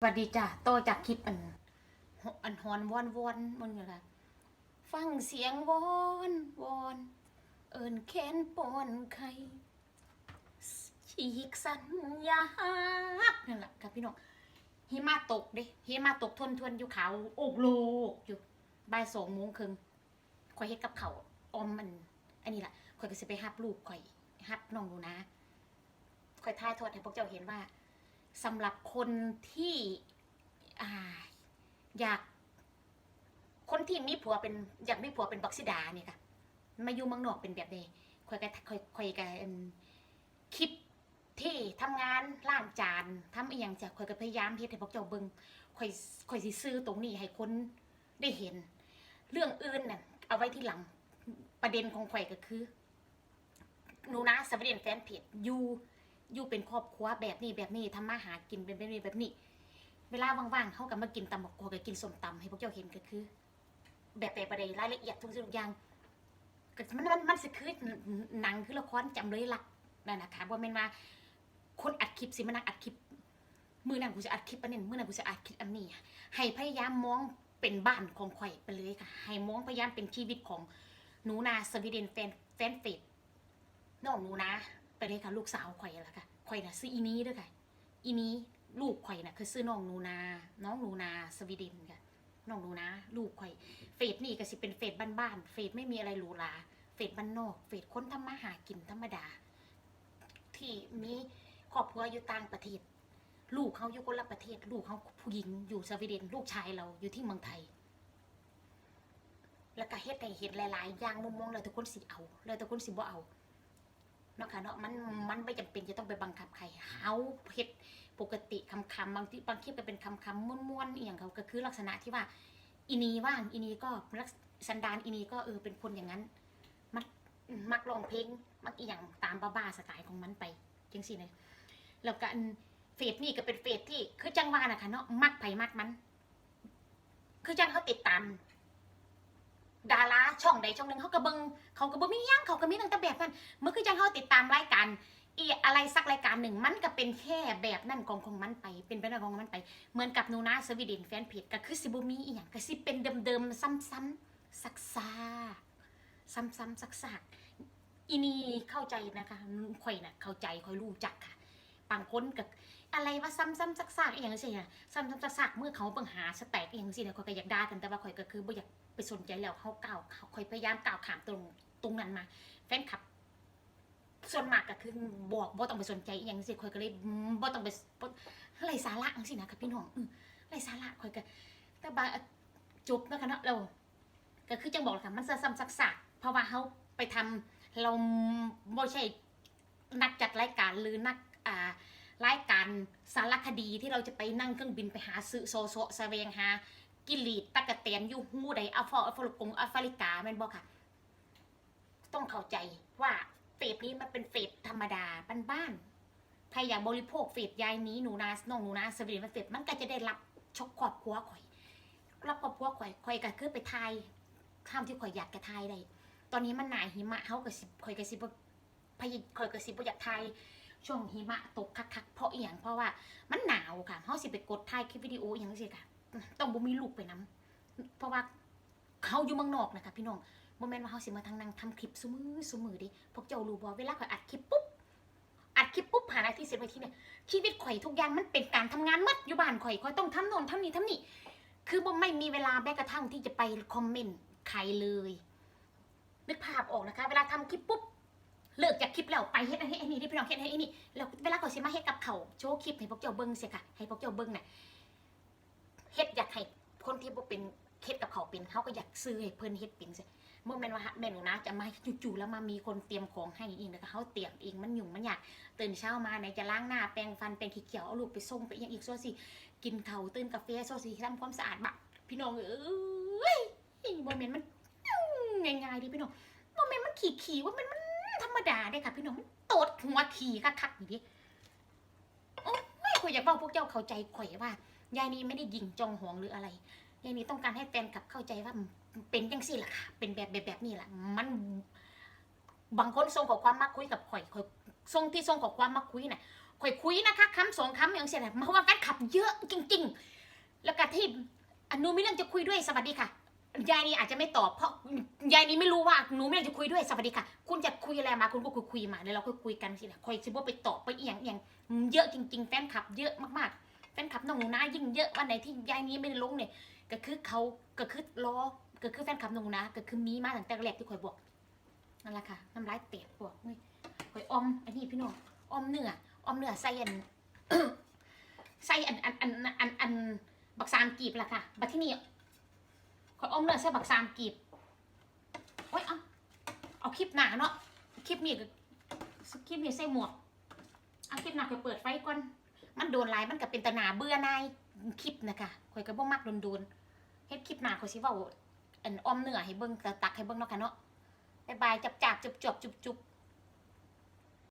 สวัสดีจ้ะโตจากคลิปอัน อันฮอนวอนวอนมันอยู่ละฟังเสียงวอนวอนเอินแค้นปอนไข่ฉีกสัญญานั่นแหละครับพี่น้องหิมะตกด้หิมะตกทวนทวนอยู่เขาโอกโลกอยู่บ่ายสองโมงครึ่งข่อยเฮ็ดกับเขาออมมัน อันนี้แหละข่อยก็สิไปฮับลูกข่อยฮับน้องหนูนะข่อยทายโทษให้พวกเจ้าเห็นว่า สำหรับคนที่ออยาก คนที่มีผัวเป็นอยากมีผัวเป็นบักซิดาเนี่ยค่ะมาอยู่เมืองนอกเป็นแบบใดคอยกันคอยคอยกันคลิปที่ทำงานล้างจานทำอีหยังจะคอยก็พยายามเฮ็ดให้พวกเจ้าเบิ่งคอยคอยสิซื้อตรงนี้ให้คนได้เห็น เรื่องอื่นน่ะเอาไว้ที่หลังประเด็นของข่อยก็คือหนูนะสวัสดีแฟนเพจยู อยู่เป็นครอบครัวแบบนี้แบบนี้ทำมาหากินเป็นแบบนี้แบบนี้ เวลาว่างๆเขากับมากินตำบักกวกับกินส้มตำให้พวกเจ้าเห็นก็คือ แบบแต่ประเด็นรายละเอียดทุกสิ่งทุกอย่างก็มันมันมันสิคือหนังคือละครจำเลยหลักนั่นนะคะว่าแม่นว่าคนอัดคลิปสิมานั่งอัดคลิปมือนั้นกูจะอัดคลิปอันนี้มือนั้นกูจะอัดคลิปอันนี้ ให้พยายามมองเป็นบ้านของข่อยไปเลยค่ะ ให้มองพยายามเป็นชีวิตของหนูนาสวีเดนแฟนแฟนเฟดน้องหนูนา ไปเลยค่ะลูกสาวข่อยล้วค่ะข่อยน่ะซื้ออีนี้ด้วยค่ะ อีนี้ลูกข่อยน่ะคือซื้อน้องนูนา น้องนูนาสวีเดนค่ะน้องนูนาลูกข่อย เฟดนี่ก็สิเป็นเฟดบ้านๆเฟดไม่มีอะไรหรูหราเฟดบ้านนอกเฟดคนทำมาหากินธรรมดา ที่มีครอบครัวอยู่ต่างประเทศ ลูกเขาอยู่คนละประเทศ ลูกเขาผู้หญิงอยู่สวีเดน ลูกชายเราอยู่ที่เมืองไทย แล้วก็เฮ็ดให้เห็นหลาย ๆ อย่างมุมมองเลยทุกคนสิเอาเลยทุกคนสิบ่เอา เนาะค่ะเนาะมันมันไม่จำเป็นจะต้องไปบังคับใครเฮาเฮ็ดปกติคำคำบางที่บางคลิปก็เป็นคำคำม้วนๆอย่างเขาก็คือลักษณะที่ว่าอีนีว่างอีนีก็ลักสันดานอีนีก็เออเป็นคนอย่างนั้น มักมักร้องเพลงมักอีหยังตามบ้าๆสไตล์ของมันไปจังสิเลยแล้วก็อันเฟสนี่ก็เป็นเฟสที่คือจังว่านะคะเนาะมักไผมักมัน คือจังเขาติดตาม ดาราช่องใดช่องหนึ่งเขาก็เบิงเขาก็บ่มีหยังเขาก็มีตั้งแต่แบบนั้นเมื่อคือจังเขาติดตามรายการอีอะไรสักรายการหนึ่งมันก็เป็นแค่แบบนั่นของของมันไป เป็นไปได้ของมันไป เหมือนกับนูนาสวีเดนแฟนเพจก็คือสิบมีอีหยังก็สิเป็นเดิมๆซ้ำๆซักซาซ้ำๆซักซากอีนี่เข้าใจนะคะข่อยน่ะเข้าใจข่อยรู้จักค่ะ บางคนก็อะไรว่าซ้ำๆซักซากอีหยังสิน่ะซ้ำๆซักซากเมื่อเขาเบิ่งหาสแตกอีหยังสิเนี่ยข่อยก็อยากด่ากันแต่ว่าข่อยก็คือบ่อยากไปสนใจแล้วเขาเก้าเขาข่อยพยายามก้าวขามตรงตรงนั้นมา แฟนคลับ ส่วนมากก็คือบอกบ่ต้องไปสนใจอย่างสิข่อยก็เลยบ่ต้องไปบ่ไรสาระจังซี่นะครับพี่น้องอือไรสาระข่อยก็แต่บางจบนะคะเนาะเราก็คือจังบอกล่ะค่ะมันซะซ้ำซักซากเพราะว่าเฮาไปทำเราบ่ใช่นักจัดรายการหรือนัก อ่ารายการสารคดีที่เราจะไปนั่งเครื่องบินไปหาซื้อโซโซแสวงหากิลีตะกะแตนยู่หูใดอัฟออัฟริกงแอฟริกาแม่นบ่ค่ะ ต้องเข้าใจว่าเฟสนี้มันเป็นเฟสธรรมดาบ้านๆใครอยากบริโภคเฟสยายนี้หนูนาน้องหนูนาสวีเดนมเฟสมันก็จะได้รับชกครอบครัวข่อยรับครอบครัวข่อยข่อยก็คือไปทายข้ามที่ข่อยอยากกระทายได้ตอนนี้มันหนาหิมะเฮาก็สิข่อยก็สิบพยข่อยก็สิบอยากทาย ช่วงหิมะตกคักๆเพราะเอียงเพราะว่ามันหนาวค่ะเฮาสิไปกดถ่ายคลิปวิดีโออหยังสิค่ะ ต้องบ่มีลูกไปนํเพราะว่าเขาอยู่เมืองนอกนะคะพี่น้องโมเมนต์ว่าเขาสิมาทางนั่งทำคลิปซุมือซุมือดิพวกเจ้ารู้บ่เวลาข่อยอัดคลิปปุ๊บอัดคลิปปุ๊บผ่านนาทีสิบนาทีเนี่ยชีวิตข่อยทุกอย่างมันเป็นการทำงานมัดอยู่บ้านข่อยข่อยต้องทำโน่นทำนี่ทำนี่คือบ่ไม่มีเวลาแม้กระทั่งที่จะไปคอมเมนต์ใครเลยนึกภาพออกนะคะ เวลาทำคลิปปุ๊บ เลิกจากคลิปแล้วไปเฮ็ดอันนี้อันนี้ที่พี่น้องเฮ็ดให้อันนี้แล้วเวลาข่อยสิมาเฮ็ดกับเขาโชว์คลิปให้พวกเจ้าเบิ่งเสียค่ะให้พวกเจ้าเบิ่งน่ะเฮ็ดอยากให้คนที่บ่เป็นเฮ็ดกับเขาเป็นเขาก็อยากซื้อให้เพิ่นเฮ็ดเป็นเสียเมื่แม่นว่าแม่นนะจะมาจู่ๆแล้วมามีคนเตรียมของให้เองแล้วก็เขาเตรียมเองมันยุ่งมันยากตื่นเช้ามาไหนจะล้างหน้าแปรงฟันแปรงขี้เกียวเอาลูกไปส่งไปอหยังอีกซัวสิกินข้าวตื่นกาแฟซัวสิทำความสะอาดบะพี่น้องเอ้ยโมเมนต์มันง่ายๆดิพี่น้องโมเมนต์มันขี่ๆว่ามันมัน ธรรมดาได้ค่ะ พี่น้องมันโตดหัวขี่คักๆนี่ดิโอ้ยข่อยอยากบอกพวกเจ้าเข้าใจข่อยว่ายายนี้ไม่ได้ยิงจองหวงหรืออะไรยายนี้ต้องการให้แฟนคลับเข้าใจว่าเป็นจังสี่ะค่ะเป็นแบบแบบแบบนี้แหละมันบางคนส่งขอความมาคุยกับข่อยข่อยส่งที่ส่งขอความมาคุยน่ะข่อยคุยนะคะคำสองคำอย่างเสียนะเพราะว่าแฟนคลับเยอะจริง ๆ แล้วก็ที่อนหนูมีเรื่องจะคุยด้วยสวัสดีค่ะ ยายนี่อาจจะไม่ตอบเพราะยายนี่ไม่รู้ว่าหนูไม่ได้จะคุยด้วยสวัสดีค่ะ คุณจะคุยอะไรมาคุณก็คุยคุยมาแล้วเราก็คุยกันสินะคอยซิบว่าไปตอบไปเอียงเอียงเยอะจริง ๆ แฟนคลับเยอะมากๆ แฟนคลับน้องหนูนายิ่งเยอะวันไหนที่ยายนี้ไม่ได้ลงเนี่ยก็คือเขาก็คือล้อก็คือแฟนคลับน้องหนูนาก็คือมีมาตั้งแต่แรกที่คอยบอกนั่นแหละค่ะน้ำลายเตะบอกนี่คอยอมอันนี้พี่น้องอมเนื้ออมเนื้อใส่อันใส่อันอันอันอันอันบักซามกีบละค่ะบัดที่นี่ อมเนื้อใส่บักซามกีบโอ้ยเอาเอาคลิปหนาเนาะคลิปนี้ก็คลิปนี้ใส่หมวกเอาคลิปหนาไปเปิดไฟก่อนมันโดนไลายมันก็เป็นตะนาเบื่อนายคลิปนะคะข่อยก็บ่มักโดนๆเฮ็ดคลิปหนาข่อยสิเว้าอันออมเนื้อให้เบิ่งตักให้เบิ่งเนาะค่ะเนาะบ๊ายบายจับจับจุบจุบจุบจุบ